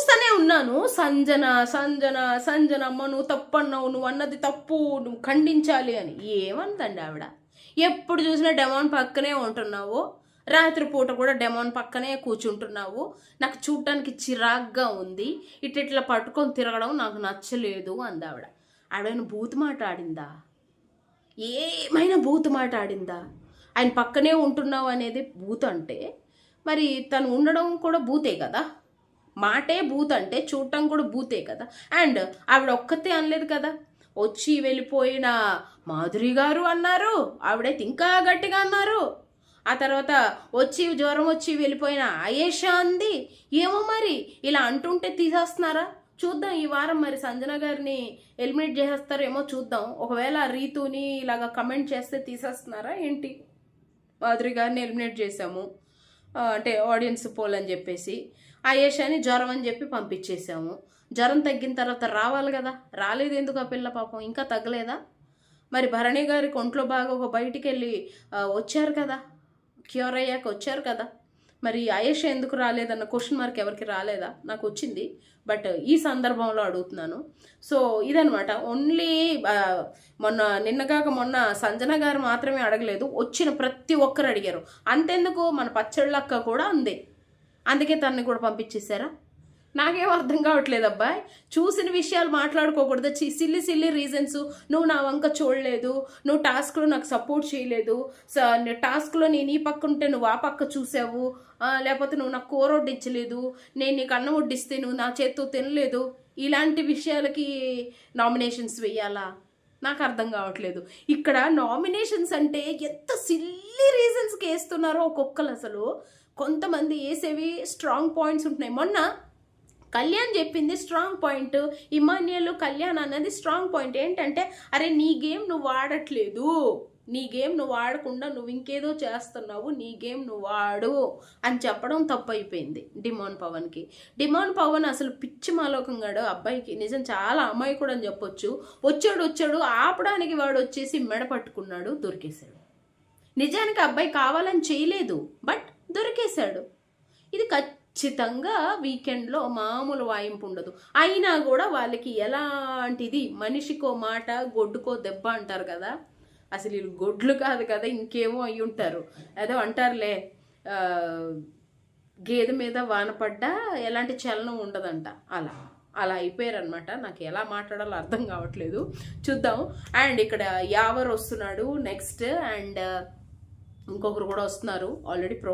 చూస్తూనే ఉన్నాను. సంజన సంజన సంజన అమ్మ నువ్వు తప్పన్నావు నువ్వు అన్నది తప్పు నువ్వు ఖండించాలి అని. ఏమందండి ఆవిడ? ఎప్పుడు చూసినా డెమాన్ పక్కనే ఉంటున్నావు. రాత్రిపూట కూడా డెమాన్ పక్కనే కూర్చుంటున్నావు. నాకు చూడటానికి చిరాగ్గా ఉంది. ఇట్లా పట్టుకొని తిరగడం నాకు నచ్చలేదు అంది ఆవిడ. ఆవిడని బూత్ మాట ఆడిందా? ఏమైనా బూత్ మాట ఆడిందా? ఆయన పక్కనే ఉంటున్నావు అనేది బూత్ అంటే మరి తను ఉండడం కూడా బూతే కదా? మాటే బూత్ అంటే చూడటం కూడా బూతే కదా. అండ్ ఆవిడ ఒక్కతే అనలేదు కదా. వచ్చి వెళ్ళిపోయిన మాధురి గారు అన్నారు ఆవిడైతే ఇంకా గట్టిగా అన్నారు. ఆ తర్వాత వచ్చి జ్వరం వచ్చి వెళ్ళిపోయిన ఆయేషా అంది ఏమో మరి ఇలా అంటుంటే తీసేస్తున్నారా? చూద్దాం ఈ వారం మరి సంజన గారిని ఎలిమినేట్ చేసేస్తారేమో చూద్దాం. ఒకవేళ రీతుని ఇలాగా కమెంట్ చేస్తే తీసేస్తున్నారా ఏంటి? మాధురి గారిని ఎలిమినేట్ చేసాము అంటే ఆడియన్స్ పోల్ అని చెప్పేసి ఆ ఏషాని జ్వరం అని చెప్పి పంపించేసాము జ్వరం తగ్గిన తర్వాత రావాలి కదా? రాలేదు ఎందుకు ఆ పిల్ల పాపం? ఇంకా తగ్గలేదా? మరి భరణి గారికి ఒంట్లో బాగా ఒక బయటికి వెళ్ళి వచ్చారు కదా? క్యూర్ అయ్యాక వచ్చారు కదా? మరి ఆయేష ఎందుకు రాలేదన్న క్వశ్చన్ మార్క్ ఎవరికి రాలేదా? నాకు వచ్చింది. బట్ ఈ సందర్భంలో అడుగుతున్నాను. సో ఇదనమాట ఓన్లీ మొన్న నిన్నగాక మొన్న సంజన గారు మాత్రమే అడగలేదు. వచ్చిన ప్రతి ఒక్కరు అడిగారు. అంతెందుకు? మన పచ్చళ్ళక్క కూడా అందే. అందుకే తనని కూడా పంపించేశారా? నాకేం అర్థం కావట్లేదు అబ్బాయి చూసిన విషయాలు మాట్లాడుకోకూడదు. చి సిల్లి సిల్లి రీజన్స్ నువ్వు నా వంక చూడలేదు. నువ్వు టాస్క్లో నాకు సపోర్ట్ చేయలేదు. స- టాస్క్లో నేను ఈ పక్క ఉంటే నువ్వు ఆ పక్క చూసావు. లేకపోతే నువ్వు నాకు కూర వడ్డించలేదు. నేను నీకు అన్నం వడ్డిస్తే నువ్వు నా చేత్తో తినలేదు. ఇలాంటి విషయాలకి నామినేషన్స్ వెయ్యాలా నాకు అర్థం కావట్లేదు. ఇక్కడ నామినేషన్స్ అంటే ఎంత సిల్లీ రీజన్స్కి వేస్తున్నారో ఒక్కొక్కరు అసలు. కొంతమంది వేసేవి స్ట్రాంగ్ పాయింట్స్ ఉంటున్నాయి. మొన్న కళ్యాణ్ చెప్పింది స్ట్రాంగ్ పాయింట్ ఇమాన్యుల్ కళ్యాణ్ అన్నది స్ట్రాంగ్ పాయింట్ ఏంటంటే అరే నీ గేమ్ నువ్వు ఆడట్లేదు. నీ గేమ్ నువ్వు ఆడకుండా నువ్వు ఇంకేదో చేస్తున్నావు. నీ గేమ్ నువ్వు ఆడు అని చెప్పడం తప్పు అయిపోయింది డిమాన్ పవన్కి. డిమాన్ పవన్ అసలు పిచ్చి మాలోకంగాడు అబ్బాయికి నిజం చాలా అమ్మాయి కూడా అని చెప్పొచ్చు. వచ్చాడు వచ్చాడు. ఆపడానికి వాడు వచ్చేసి మెడ పట్టుకున్నాడు దొరికేశాడు. నిజానికి అబ్బాయి కావాలని చేయలేదు బట్ దొరికేశాడు. ఇది ఖచ్చితంగా ఖచ్చితంగా వీకెండ్లో మామూలు వాయింపు ఉండదు. అయినా కూడా వాళ్ళకి ఎలాంటిది? మనిషికో మాట గొడ్డుకో దెబ్బ అంటారు కదా. అసలు వీళ్ళు గొడ్లు కాదు కదా ఇంకేమో అయి ఉంటారు. ఏదో అంటారులే గేదె మీద వాన పడ్డా ఎలాంటి చలనం ఉండదంట. అలా అలా అయిపోయారనమాట నాకు ఎలా మాట్లాడాలో అర్థం కావట్లేదు. చూద్దాం. అండ్ ఇక్కడ యావర్ వస్తున్నాడు నెక్స్ట్. అండ్ ఇంకొకరు కూడా వస్తున్నారు. Already pro